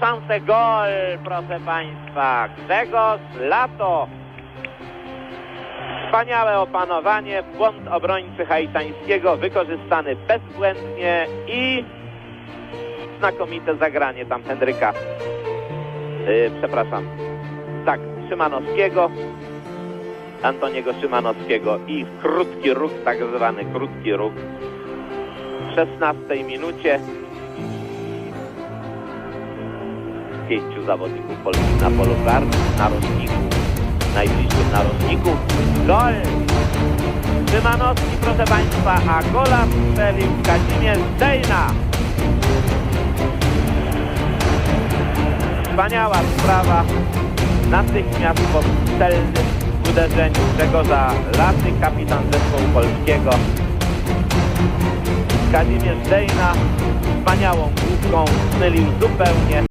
szansę. Gol, proszę Państwa. Grzegorz Lato. Wspaniałe opanowanie, błąd obrońcy haitańskiego wykorzystany bezbłędnie i znakomite zagranie tam Henryka. Yy, przepraszam. Tak, Szymanowskiego. Antoniego Szymanowskiego i krótki ruch, tak zwany krótki ruch w 16 minucie pięciu zawodników polskich na polu karnym, narożniku, najbliższym narożniku. Gol! Szymanowski, proszę Państwa, a gola strzelił Kazimierz Dejna. Wspaniała sprawa. Natychmiast po celnym uderzeniu Grzegorza Laty, kapitan zespołu polskiego. Kazimierz Dejna wspaniałą główką zmylił zupełnie